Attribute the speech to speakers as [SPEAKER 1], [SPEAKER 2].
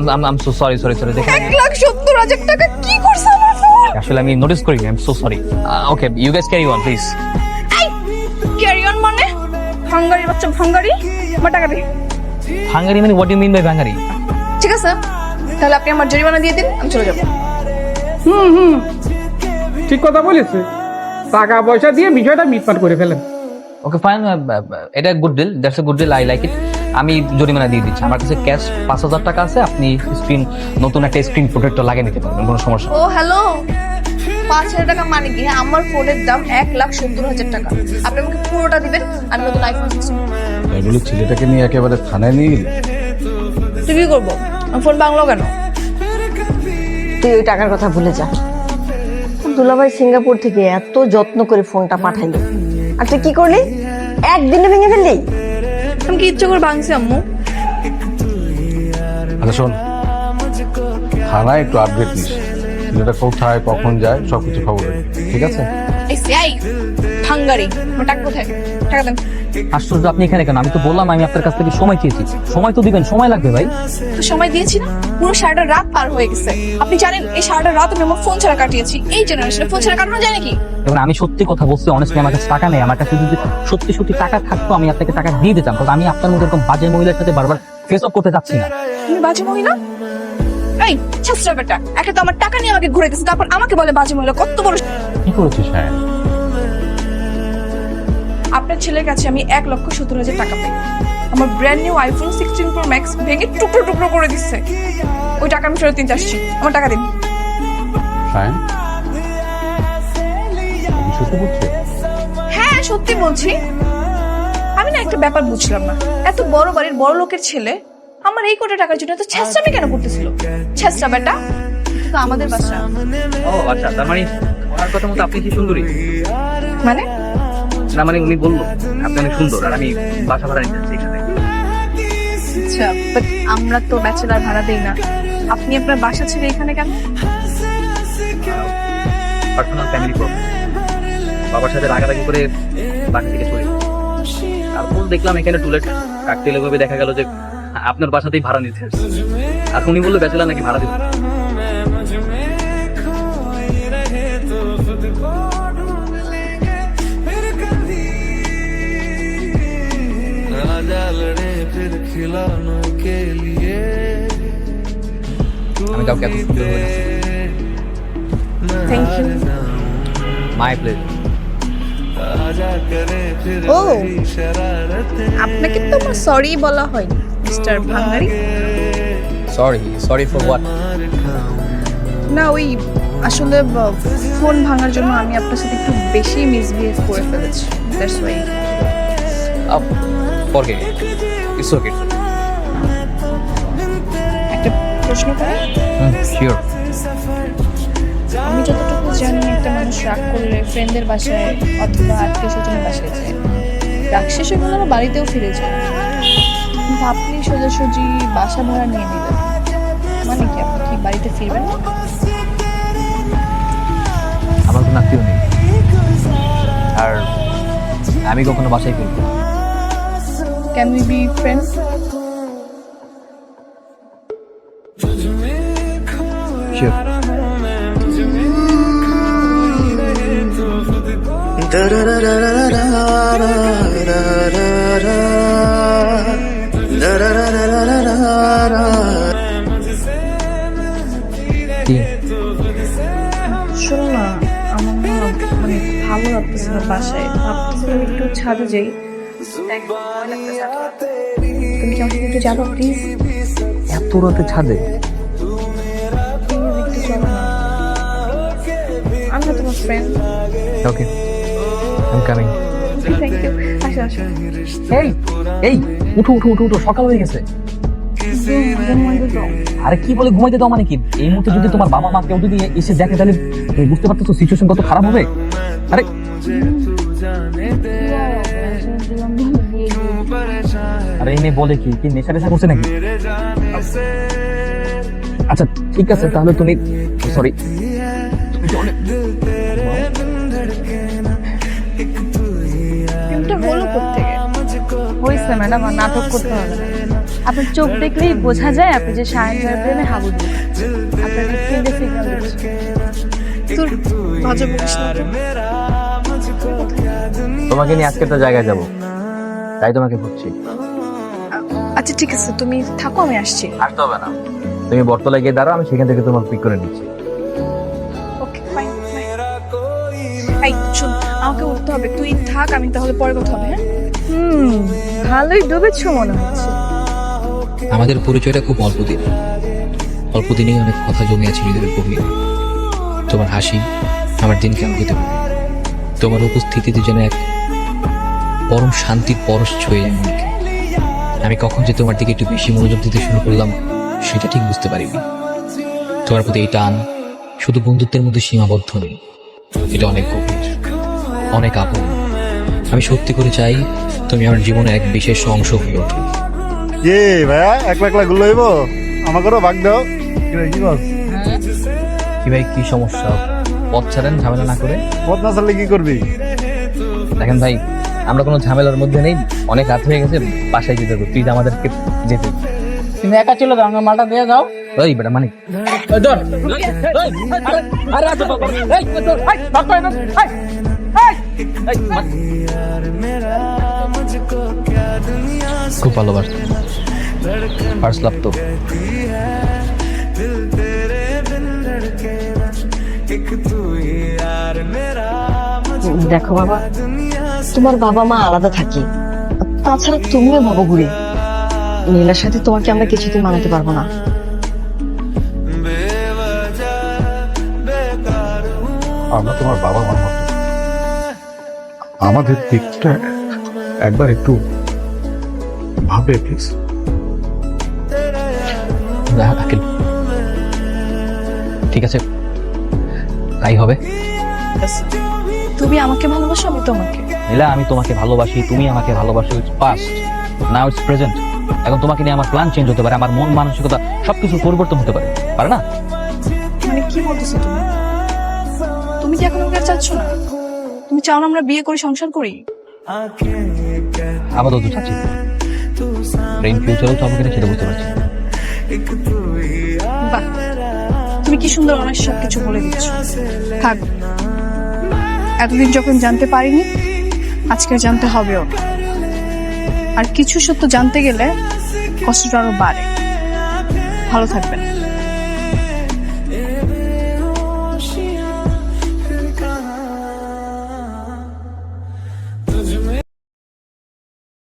[SPEAKER 1] আম um আম so sorry sorry sorry দেখেন।
[SPEAKER 2] এক লাখ সত্তর হাজার টাকা কি করছে আমার ফোন
[SPEAKER 1] আসলে আমি নোটিস করিনি I am so sorry okay you guys carry on please
[SPEAKER 2] carry on মানে? ভাঙ্গারি বাচ্চা ভাঙ্গারি? আমার টাকা
[SPEAKER 1] হাঙ্গারি মানে হোয়াট ইউ মিন বাই বাঙালি
[SPEAKER 2] ঠিক আছে তাহলে আপনি আমার জরিমানা দিয়ে দিন আমি চলে যাব।
[SPEAKER 3] হুম হুম। ঠিক কথা বলেছে। টাকা পয়সা দিয়ে বিষয়টা মিটমাট করে ফেলেন।
[SPEAKER 1] ওকে ফাইন এটা good deal that's a good deal I like it আমি জরিমানা দিয়ে দিচ্ছি। আমার কাছে ক্যাশ পাঁচ হাজার টাকা আছে আপনি স্ক্রিন নতুন একটা স্ক্রিন প্রোটেক্টর লাগিয়ে নিতে পারবেন কোনো সমস্যা
[SPEAKER 2] ও হ্যালো পাঁচ হাজার টাকা মানে কি? হ্যাঁ আমার ফোনের দাম এক লাখ সত্তর হাজার টাকা। আপনি আমাকে পুরোটা দিবেন আমি নতুন আইফোন
[SPEAKER 4] তাই বলে ছেলেটাকে নিয়ে একেবারে থানায় নিয়ে গেলি?
[SPEAKER 2] তুই কি করব? ফোন বাংলো কেন?
[SPEAKER 5] তুই ওই টাকার কথা ভুলে যা। দুলাভাই সিঙ্গাপুর থেকে এত যত্ন করে ফোনটা পাঠাইলো। আর তুই কি করলি? একদিনে ভেঙে ফেললি?
[SPEAKER 2] আমি কি ইচ্ছে করে ভাঙছি আম্মু?
[SPEAKER 4] আচ্ছা শোন। থানা একটু আপডেট নিস ছেলেটা কোথায় কখন যায় সব কিছু খবর ঠিক আছে?
[SPEAKER 2] এই সিআই ভাঙ্গারি। আমার টাকা কোথায়? টাকা দেন।
[SPEAKER 1] আশ্চর্য আপনি এখানে কেন? আমি তো বললাম আমি আপনার কাছ থেকে সময় চেয়েছি। সময় তো দিবেন সময় লাগবে ভাই।
[SPEAKER 2] তো সময় দিয়েছি না? পুরো সারাটা রাত পার হয়ে গেছে। আপনি জানেন এই সারাটা রাত আমি আমার ফোন ছাড়া কাটিয়েছি। এই জেনারেশনে ফোন ছাড়া কাটানো যায় নাকি?
[SPEAKER 1] আমি সত্যি কথা বলছি অনেস্টলি আমার কাছে টাকা নেই। আমার কাছে যদি সত্যি সত্যি টাকা থাকতো আমি আপনাকে টাকা দিয়ে দিতাম। কারণ আমি আপনার মধ্যে এরকম বাজে মহিলার সাথে বারবার ফেস অফ করতে যাচ্ছি না।
[SPEAKER 2] তুমি বাজে মহিলা? এই ছেসরা বেটা একটা তো আমার টাকা নিয়ে আমাকে ঘুরে দিচ্ছে তারপর আমাকে বলে বাজে মহিলা কত বড়
[SPEAKER 4] কি করেছিস হ্যাঁ?
[SPEAKER 2] আপনার ছেলের কাছে আমি এক লক্ষ সত্তর হাজার টাকা পাই আমার brand new iPhone sixteen pro max ভেঙে টুকরো টুকরো করে দিচ্ছে। ওই টাকা আমি ফেরত দিতে আসছি। আমার টাকা দিন। হ্যাঁ সত্যি বলছি। আমি না একটা ব্যাপার বুঝলাম না। এত বড় বাড়ির বড় লোকের ছেলে আমার এই কোটি টাকার জন্য এত ছেঁচড়ামি কেন করতেছিল? ছেঁচড়া বেটা তো আমাদের বাসা
[SPEAKER 1] ও আচ্ছা তার মানে ওনার কথা মতো আপনি কি সুন্দরী?
[SPEAKER 2] মানে?
[SPEAKER 1] না মানে উনি বলল আপনি অনেক সুন্দর আর আমি বাসা ভাড়া নিতে চাচ্ছি এখানে।
[SPEAKER 2] আচ্ছা বাট আমরা তো ব্যাচেলার ভাড়া দেই না। আপনি আপনার বাসা ছেড়ে এখানে কেন?
[SPEAKER 1] পার্সোনাল ফ্যামিলি প্রবলেম বাবার সাথে রাগারাগি করে বাসা থেকে চলে তারপর দেখলাম এখানে টুলেট কাকতেলে ভাবে দেখা গেল যে আপনার বাসাতেই ভাড়া নিতে আর উনি বলল ব্যাচেলার নাকি ভাড়া দিতে আমি কাউকে এত সুন্দর বলি
[SPEAKER 2] থ্যাংক ইউ ও আপনাকে তো আমার সরি বলা হয়নি mister Bhangari
[SPEAKER 1] sorry sorry for what
[SPEAKER 2] না ওই আসলে ফোন ভাঙার জন্য আমি আপনার সাথে একটু বেশি মিসবিহেভ করে ফেলেছি। That's why
[SPEAKER 1] forget it's okay
[SPEAKER 2] প্রশ্ন করে?
[SPEAKER 1] শিওর
[SPEAKER 2] আমি যতটুকু জানি একটা মানুষ রাগ করলে ফ্রেন্ডদের বাসায় অথবা আত্মীয় স্বজনের বাসায় যায়। রাগ শেষে আবার বাড়িতেও ফিরে যায়। কিন্তু আপনি সোজাসুজি বাসা ভাড়া নিয়ে নিলেন। মানে কি আপনি কি বাড়িতে ফিরবেন না?
[SPEAKER 1] আমার কোনো আত্মীয় নেই। আর আমি কখনো বাসায় ফিরবো
[SPEAKER 2] ক্যান উই বি ফ্রেন্ডস
[SPEAKER 1] কি
[SPEAKER 2] শোনো না আমার না মানে ভালো লাগতেছে না বাসায়। ভাবতেছি একটু ছাদে যাই। তুমি কি আমার একটু যাব প্লিজ
[SPEAKER 1] এত রাতে ছাদে?
[SPEAKER 2] আমি না তোমার friend
[SPEAKER 1] okay I coming
[SPEAKER 2] thank you আসো আসো।
[SPEAKER 1] এই এই উঠো উঠো উঠো উঠো সকাল হয়ে গেছে। আরে কি বলে ঘুমাইতে দাও মানে কি? এই মুহূর্তে যদি তোমার বাবা মা কেউ যদি এসে দেখে তাহলে তুমি বুঝতে পারতেছো সিচুয়েশন কত খারাপ হবে। আরে। আরে এই মেয়ে বলে কি? কি নেশা টেশা করছে নাকি? আচ্ছা ঠিক আছে তাহলে তুমি সরি
[SPEAKER 2] কোথেকে হয়েছে ম্যাডাম আর নাটক করতে হবে। আপনার চোখ দেখলেই বোঝা যায় আপনি যে ভাইয়ের প্রেমে হাবু আপনার সিগন্যাল তোর
[SPEAKER 1] তোমাকে নিয়ে আজকে একটা জায়গায় যাব। তাই তোমাকে খুঁজছি।
[SPEAKER 2] আচ্ছা ঠিক আছে তুমি থাকো আমি আসছি।
[SPEAKER 1] আসতে হবে না। তুমি বটতলায় গিয়ে দাঁড়াও আমি সেখান থেকে তোমাকে পিক করে নিচ্ছি।
[SPEAKER 2] ওকে ফাইন শোন আমাকে উঠতে হবে। তুই থাক আমি তাহলে পরে কথা হবে হ্যাঁ? হুম ভালোই ডুবেছো মনে হচ্ছে।
[SPEAKER 6] আমাদের পরিচয়টা খুব অল্প দিন। অল্প দিনেই অনেক কথা জমিয়েছে হৃদয়ের গভীরে। তোমার হাসি আমার দিনকে আলোকিত করে তোমার উপস্থিতিতে যেন এক পরম শান্তির পরশ ছুঁয়ে যায় মনকে। আমি কখন যে তোমার দিকে একটু বেশি মনোযোগ দিতে শুরু করলাম সেটা ঠিক বুঝতে পারিনি। তোমার প্রতি এই টান শুধু বন্ধুত্বের মধ্যে সীমাবদ্ধ নেই এটা অনেক গভীর। অনেক আপন। আমি সত্যি করে চাই তুমি আমার জীবনে এক বিশেষ অংশ হয়ে ওঠো।
[SPEAKER 7] কি ভাইয়া? একলা একলা গুলো হইব? আমাকেও ভাগ দাও। কি কি বল?
[SPEAKER 1] কি ভাই কি সমস্যা? পথ ছাড়েন ঝামেলা না করে?
[SPEAKER 7] পথ না চাললে কি করবি?
[SPEAKER 1] দেখেন ভাই আমরা কোনো ঝামেলার মধ্যে নেই। অনেক রাত হয়ে গেছে বাসায় যেতে হবে। প্লিজ আমাদেরকে যেতে।
[SPEAKER 3] তুমি একা চলে যাও আমার মালটা দিয়ে যাও।
[SPEAKER 1] ওই বেটা মানে?
[SPEAKER 3] ধর। আরে, আরে,
[SPEAKER 1] খুব ভালোবাসত ফার্স্ট লাভ তো।
[SPEAKER 5] দেখো বাবা তোমার বাবা মা আলাদা থাকে। তাছাড়া তুমিও ভবঘুরে নীলার সাথে তোমাকে আমরা কিছুতে মানাতে পারব না।
[SPEAKER 4] আমরা তোমার বাবা মতো আমাদের দিকটা একবার একটু ভাবে প্লিজ
[SPEAKER 1] আকিল। ঠিক আছে। তাই হবে।
[SPEAKER 2] তুমি আমাকে ভালোবাসো আমি তোমাকে।
[SPEAKER 1] নীলা আমি তোমাকে ভালোবাসি তুমি আমাকে ভালোবাসো it's past now it's present এখন তোমাকে নিয়ে আমার প্ল্যান চেঞ্জ হতে পারে আমার মন মানসিকতা সবকিছু পরিবর্তন হতে পারে। পারে না?
[SPEAKER 2] মানে কি বলতেছো তুমি? তুমি কি এখন আমাকে চাচ্ছ না? তুমি চাও না আমরা বিয়ে করি সংসার করি?
[SPEAKER 1] আপাতত চাচ্ছি ব্রেন ফিউচারেও তো আমাকে সেটা বুঝতে পারছি।
[SPEAKER 2] বাহ তুমি কি সুন্দর অনেক সব কিছু বলে দিচ্ছ। থাক এতদিন যখন জানতে পারিনি আজকে জানতে হবেও। আর কিছু সত্য জানতে গেলে কষ্টটা আরও বাড়ে। ভালো থাকবেন।